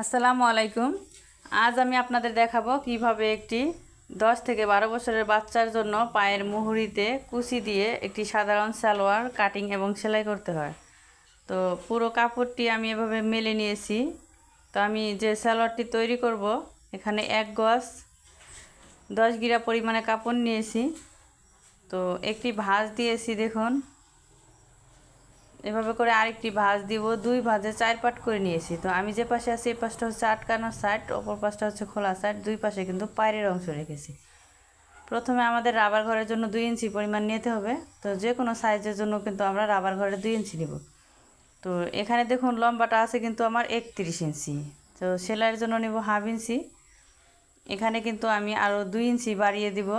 আসসালামু আলাইকুম। আজ আমি আপনাদের দেখাবো কীভাবে একটি দশ থেকে বারো বছরের বাচ্চার জন্য পায়ের মুহুরিতে কুচি দিয়ে একটি সাধারণ সালোয়ার, কাটিং এবং সেলাই করতে হয়। তো পুরো কাপড়টি আমি এভাবে মেলে নিয়েছি। তো আমি যে সালোয়ারটি তৈরি করব, এখানে এক গজ দশ গিরা পরিমাণে কাপড় নিয়েছি। তো একটি ভাঁজ দিয়েছি, দেখুন। এভাবে করে আরেকটি ভাঁজ দিব, দুই ভাঁজে চার পাট করে নিয়েছি। তো আমি যে পাশে আছি, এই পাশটা হচ্ছে আটকানো সাইড অপর পাশটা হচ্ছে খোলা সাইড, দুই পাশে কিন্তু পায়ের অংশ রেখেছি। প্রথমে আমাদের রাবার ঘরের জন্য দুই ইঞ্চি পরিমাণ নিতে হবে। তো যে কোনো সাইজের জন্য কিন্তু আমরা রাবার ঘরে দুই ইঞ্চি নিব। তো এখানে দেখুন লম্বাটা আছে কিন্তু আমার একত্রিশ ইঞ্চি। তো সেলাইয়ের জন্য নেব হাফ ইঞ্চি। এখানে কিন্তু আমি আরও দুই ইঞ্চি বাড়িয়ে দিব।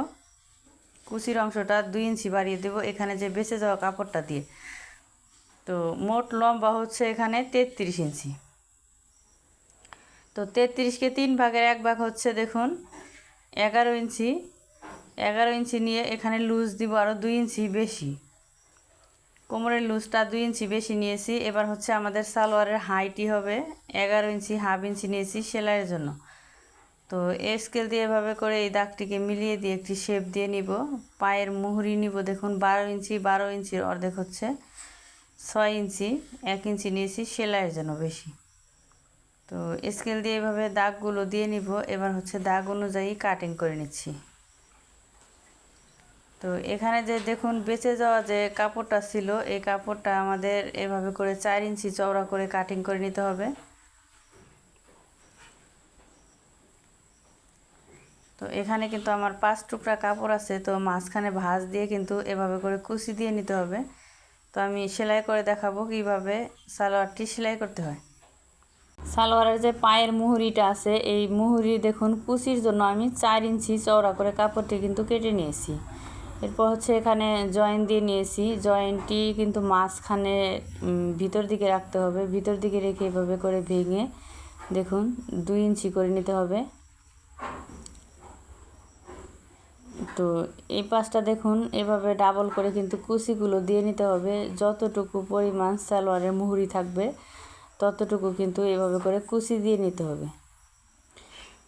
কুচির অংশটা দুই ইঞ্চি বাড়িয়ে দেব এখানে যে বেঁচে যাওয়া কাপড়টা দিয়ে। তো মোট লম্বা হচ্ছে এখানে তেত্রিশ ইঞ্চি। তো তেত্রিশকে তিন ভাগের এক ভাগ হচ্ছে দেখুন এগারো ইঞ্চি। এগারো ইঞ্চি নিয়ে এখানে লুজ দিব আরও দুই ইঞ্চি বেশি। কোমরের লুজটা দুই ইঞ্চি বেশি নিয়েছি। এবার হচ্ছে আমাদের সালোয়ারের হাইটি হবে। এগারো ইঞ্চি, হাফ ইঞ্চি নিয়েছি সেলাইয়ের জন্য। তো এ স্কেল দিয়ে এভাবে করে এই দাগটিকে মিলিয়ে দিয়ে একটি শেপ দিয়ে নিব। পায়ের মুহুরি নিব দেখুন বারো ইঞ্চি, বারো ইঞ্চির অর্ধেক হচ্ছে। ছয় ইঞ্চি, এক ইঞ্চি নিয়েছি, সেলাইয়ের জন্য বেশি। তো স্কেল দিয়ে এভাবে দাগগুলো দিয়ে নিব। এবার হচ্ছে দাগ অনুযায়ী কাটিং করে নিচ্ছি। তো এখানে যে দেখুন, বেঁচে যাওয়া যে কাপড়টা ছিল, এই কাপড়টা আমাদের এভাবে করে চার ইঞ্চি চওড়া করে কাটিং করে নিতে হবে। তো এখানে কিন্তু আমার পাঁচ টুকরা কাপড় আছে, তো মাঝখানে ভাঁজ দিয়ে কিন্তু এভাবে করে কুচি দিয়ে নিতে হবে। তো আমি সেলাই করে দেখাবো কীভাবে সালোয়ারটি সেলাই করতে হয়। সালোয়ারের যে পায়ের মুহুরিটা আছে, এই মুহুরি দেখুন কুচির জন্য আমি চার ইঞ্চি চওড়া করে কাপড়টি কিন্তু কেটে নিয়েছি। এরপর হচ্ছে এখানে জয়েন্ট দিয়ে নিয়েছি। জয়েন্টটি কিন্তু মাঝখানে ভিতর দিকে রাখতে হবে। ভিতর দিকে রেখে এভাবে করে ভেঙে দেখুন দুই ইঞ্চি করে নিতে হবে। তো এই পাশটা দেখুন, এভাবে ডাবল করে কিন্তু কুচিগুলো দিয়ে নিতে হবে। যতটুকু পরিমাণ সালোয়ারের মুহুরি থাকবে, ততটুকু কিন্তু এভাবে করে কুচি দিয়ে নিতে হবে।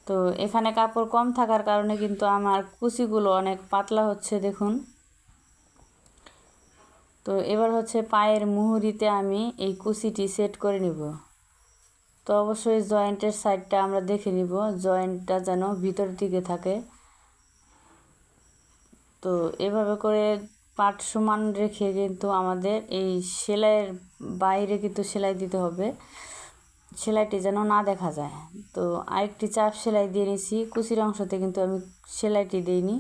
তো এখানে কাপড় কম থাকার কারণে কিন্তু আমার কুচিগুলো অনেক পাতলা হচ্ছে, দেখুন। তো এবার হচ্ছে পায়ের মুহুরিতে আমি এই কুচিটি সেট করে নিব। তো অবশ্যই জয়েন্টের সাইডটা আমরা দেখে নিব জয়েন্টটা যেন ভিতর দিকে থাকে। তো এভাবে করে পাট সমান রেখে কিন্তু আমাদের এই সেলাইয়ের বাইরে কিন্তু সেলাই দিতে হবে। সেলাইটি যেন না দেখা যায়। তো আরেকটি চাপ সেলাই দিয়ে নিয়েছি। কুচির অংশতে কিন্তু আমি সেলাইটি দিইনি।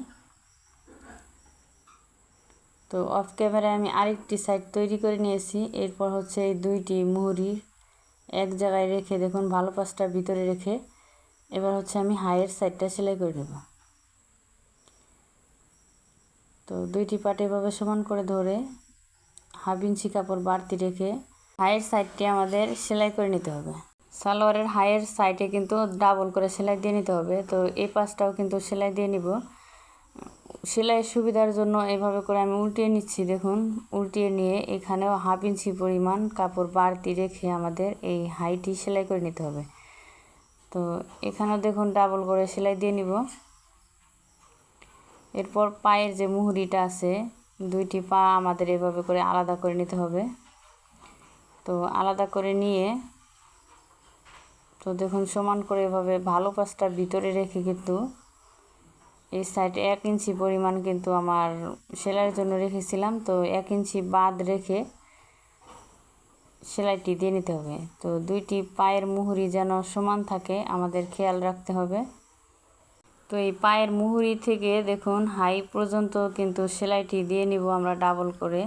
তো অফ ক্যামেরায় আমি আরেকটি সাইড তৈরি করে নিয়েছি। এরপর হচ্ছে এই দুইটি মুহুরি এক জায়গায় রেখে দেখুন, ভালো পাশটা ভিতরে রেখে। এবার হচ্ছে আমি হাইয়ের সাইডটা সেলাই করে দেবো তো দুইটি পাট এভাবে সমান করে ধরে হাফ ইঞ্চি কাপড় বাড়তি রেখে হায়ের সাইডটি আমাদের সেলাই করে নিতে হবে। সালোয়ারের হাইয়ের সাইডে কিন্তু ডাবল করে সেলাই দিয়ে নিতে হবে। তো এই পাশটাও কিন্তু সেলাই দিয়ে নিব। সেলাইয়ের সুবিধার জন্য এভাবে করে আমি উল্টিয়ে নিচ্ছি, দেখুন। উল্টিয়ে নিয়ে এখানেও হাফ ইঞ্চি পরিমাণ কাপড় বাড়তি রেখে আমাদের এই হাইটি সেলাই করে নিতে হবে। তো এখানেও দেখুন, ডাবল করে সেলাই দিয়ে নিব। এরপর পায়ের যে মুহুরিটা আছে, দুইটি পা আমাদের এভাবে করে আলাদা করে নিতে হবে। তো আলাদা করে নিয়ে, তো দেখুন সমান করে এভাবে ভালো পাশটা ভিতরে রেখে কিন্তু এই সাইডে এক ইঞ্চি পরিমাণ কিন্তু আমার সেলাইয়ের জন্য রেখেছিলাম। তো এক ইঞ্চি বাদ রেখে সেলাইটি দিয়ে নিতে হবে। তো দুইটি পায়ের মুহুরি যেন সমান থাকে, আমাদের খেয়াল রাখতে হবে। তো এই পায়ের মুহুরি থেকে দেখুন, হাই পর্যন্ত কিন্তু সেলাইটি দিয়ে নিব আমরা ডাবল করে।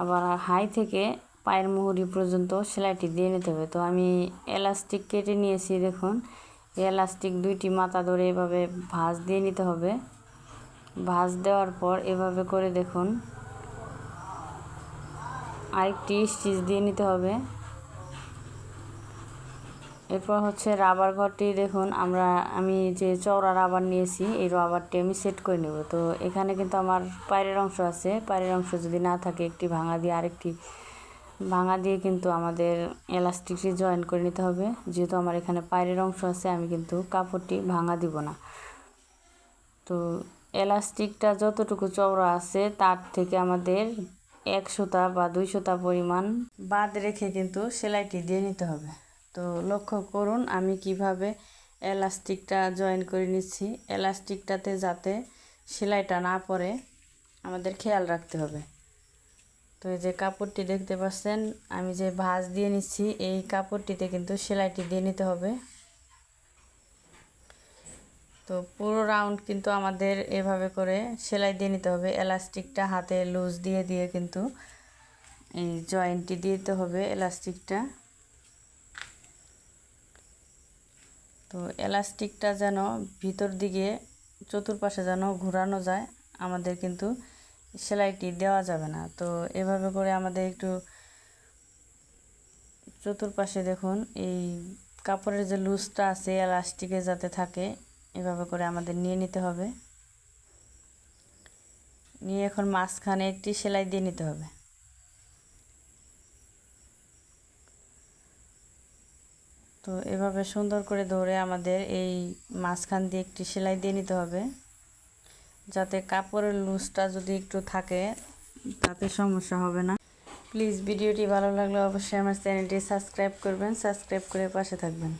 আবার হাই থেকে পায়ের মুহুরি পর্যন্ত সেলাইটি দিয়ে নিতে হবে। তো আমি এলাস্টিক কেটে নিয়েছি, দেখুন। এলাস্টিক দুইটি মাথা ধরে এভাবে ভাঁজ দিয়ে নিতে হবে। ভাঁজ দেওয়ার পর এভাবে করে দেখুন, আরেকটি স্টিচ দিয়ে নিতে হবে। এরপর হচ্ছে রাবার ঘরটি দেখুন, আমরা, আমি যে চওড়া রাবার নিয়েছি, এই রাবারটি আমি সেট করে নেব। তো এখানে কিন্তু আমার পায়ের অংশ আছে, পায়ের অংশ যদি না থাকে, একটি ভাঙা দিয়ে আরেকটি ভাঙা দিয়ে কিন্তু আমাদের এলাস্টিকটি জয়েন করে নিতে হবে। যেহেতু আমার এখানে পায়ের অংশ আছে, আমি কিন্তু কাপড়টি ভাঙা দিব না। তো এলাস্টিকটা যতটুকু চওড়া আছে, তার থেকে আমাদের এক সুতা বা দুই সুতা পরিমাণ বাদ রেখে কিন্তু সেলাইটি দিয়ে নিতে হবে। তো লক্ষ্য করুন, আমি কীভাবে এলাস্টিকটা জয়েন করে নিচ্ছি। এলাস্টিকটাতে যাতে সেলাইটা না পড়ে, আমাদের খেয়াল রাখতে হবে। তো এই যে কাপড়টি দেখতে পাচ্ছেন, আমি যে ভাঁজ দিয়ে নিচ্ছি, এই কাপড়টিতে কিন্তু সেলাইটি দিয়ে নিতে হবে। তো পুরো রাউন্ড কিন্তু আমাদের এভাবে করে সেলাই দিয়ে নিতে হবে। এলাস্টিকটা হাতে লুজ দিয়ে দিয়ে কিন্তু এই জয়েন্টটি দিতে হবে এলাস্টিকটা। তো এলাস্টিকটা যেন ভিতর দিকে চতুর্পাশে যেন ঘোরানো যায়, আমাদের কিন্তু সেলাইটি দেওয়া যাবে না। তো এভাবে করে আমাদের একটু চতুর্পাশে দেখুন, এই কাপড়ের যে লুজটা আছে, এলাস্টিকে যাতে থাকে, এভাবে করে আমাদের নিয়ে নিতে হবে। নিয়ে এখন মাঝখানে একটি সেলাই দিয়ে নিতে হবে। তো এভাবে সুন্দর করে ধরে আমাদের এই মাঝখান দিয়ে একটি সেলাই দিয়ে নিতে হবে। যাতে কাপড়ের লুজটা যদি একটু থাকে, তাতে সমস্যা হবে না। প্লিজ ভিডিওটি ভালো লাগলে অবশ্যই আমার চ্যানেলটি সাবস্ক্রাইব করবেন, সাবস্ক্রাইব করে পাশে থাকবেন।